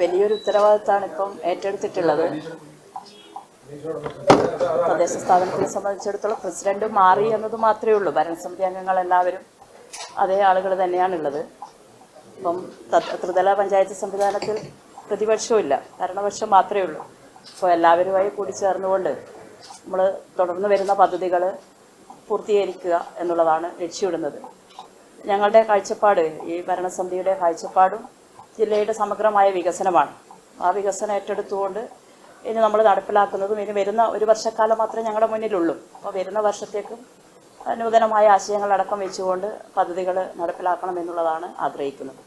വലിയൊരു ഉത്തരവാദിത്തമാണ് ഇപ്പം ഏറ്റെടുത്തിട്ടുള്ളത് തദ്ദേശ സ്ഥാപനത്തിനെ സംബന്ധിച്ചിടത്തോളം പ്രസിഡന്റ് മാറി എന്നത് മാത്രമേ ഉള്ളൂ. ഭരണസമിതി അംഗങ്ങൾ എല്ലാവരും അതേ ആളുകൾ തന്നെയാണുള്ളത്. ഇപ്പം ത്രിതല പഞ്ചായത്ത് സംവിധാനത്തിൽ പ്രതിപക്ഷവും ഇല്ല. ഭരണപക്ഷം മാത്രമേ ഉള്ളൂ. അപ്പോൾ എല്ലാവരുമായി കൂടി ചേർന്നുകൊണ്ട് നമ്മൾ തുടർന്ന് വരുന്ന പദ്ധതികൾ പൂർത്തീകരിക്കുക എന്നുള്ളതാണ് ലക്ഷ്യമിടുന്നത്. ഞങ്ങളുടെ കാഴ്ചപ്പാട് ഈ ഭരണസമിതിയുടെ കാഴ്ചപ്പാടും ജില്ലയുടെ സമഗ്രമായ വികസനമാണ്. ആ വികസനം ഏറ്റെടുത്തുകൊണ്ട് ഇനി നമ്മൾ നടപ്പിലാക്കുന്നതും ഇനി വരുന്ന ഒരു വർഷക്കാലം മാത്രമേ ഞങ്ങളുടെ മുന്നിലുള്ളൂ. അപ്പോൾ വരുന്ന വർഷത്തേക്കും നൂതനമായ ആശയങ്ങളടക്കം വെച്ചുകൊണ്ട് പദ്ധതികൾ നടപ്പിലാക്കണം എന്നുള്ളതാണ് ആഗ്രഹിക്കുന്നത്.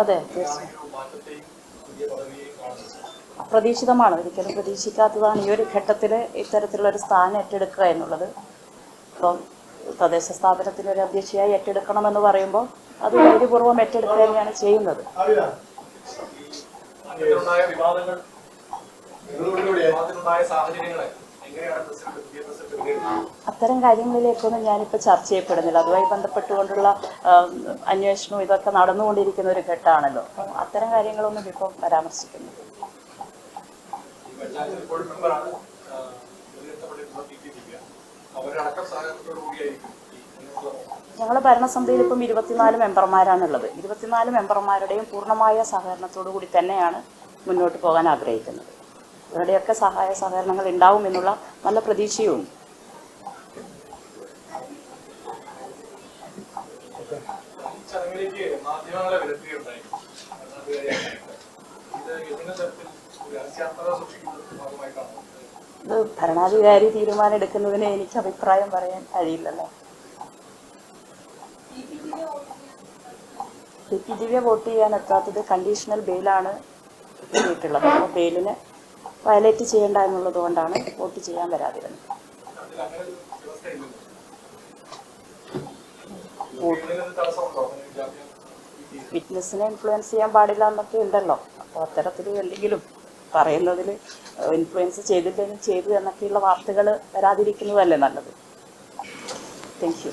അതെ. അപ്രതീക്ഷിതമാണ്. ഒരിക്കലും പ്രതീക്ഷിക്കാത്തതാണ് ഈ ഒരു ഘട്ടത്തിൽ ഇത്തരത്തിലുള്ള ഒരു സ്ഥാനം ഏറ്റെടുക്കുക എന്നുള്ളത്. ഇപ്പം തദ്ദേശ സ്ഥാപനത്തിന് ഒരു അധ്യക്ഷയായി ഏറ്റെടുക്കണമെന്ന് പറയുമ്പോൾ അത് ധൈര്യപൂർവം ഏറ്റെടുക്കുക തന്നെയാണ് ചെയ്യുന്നത്. അത്തരം കാര്യങ്ങളിലേക്കൊന്നും ഞാനിപ്പോൾ ചർച്ച ചെയ്യപ്പെടുന്നില്ല. അതുമായി ബന്ധപ്പെട്ടുകൊണ്ടുള്ള അന്വേഷണവും ഇതൊക്കെ നടന്നുകൊണ്ടിരിക്കുന്ന ഒരു ഘട്ടമാണല്ലോ. അത്തരം കാര്യങ്ങളൊന്നും ഇപ്പോൾ പരാമർശിക്കുന്നില്ല. ഇപ്പോഴും മെമ്പറാണ് ഞങ്ങൾ ഭരണസമിതിയിൽ ഇപ്പം ഇരുപത്തിനാല് മെമ്പർമാരാണുള്ളത്. ഇരുപത്തിനാല് മെമ്പർമാരുടെയും പൂർണമായ സഹകരണത്തോടു കൂടി തന്നെയാണ് മുന്നോട്ട് പോകാൻ ആഗ്രഹിക്കുന്നത്. ഇവരുടെയൊക്കെ സഹായ സഹകരണങ്ങൾ ഉണ്ടാവും എന്നുള്ള നല്ല പ്രതീക്ഷയുണ്ട് ഇത് ഏതെങ്കിലും തരത്തിൽ ഒരു രഹസ്യാത്മക സൂക്ഷിക്കുന്നതിന്റെ ഭാഗമായിട്ടാണ്. ഇത് ഭരണാധികാരി തീരുമാനം എടുക്കുന്നതിന് എനിക്ക് അഭിപ്രായം പറയാൻ കഴിയില്ലല്ലോ. പി ദിവ്യ വോട്ട് ചെയ്യാൻ എത്താത്തത് കണ്ടീഷണൽ ബെയിലാണ് കിട്ടിയിട്ടുള്ളത്. അപ്പോൾ ബെയിലിന് വയലേറ്റ് ചെയ്യേണ്ട എന്നുള്ളത് കൊണ്ടാണ് വോട്ട് ചെയ്യാൻ വരാതിരുന്നത്. വിറ്റ്നസ്സിനെ ഇൻഫ്ലുവൻസ് ചെയ്യാൻ പാടില്ല എന്നൊക്കെ ഉണ്ടല്ലോ. അപ്പോൾ അത്തരത്തിൽ എന്തെങ്കിലും പറയുന്നതിൽ ഇൻഫ്ലുവൻസ് ചെയ്തില്ലെങ്കിൽ ചെയ്തു എന്നൊക്കെയുള്ള വാർത്തകൾ വരാതിരിക്കുന്നതല്ലേ നല്ലത്? താങ്ക്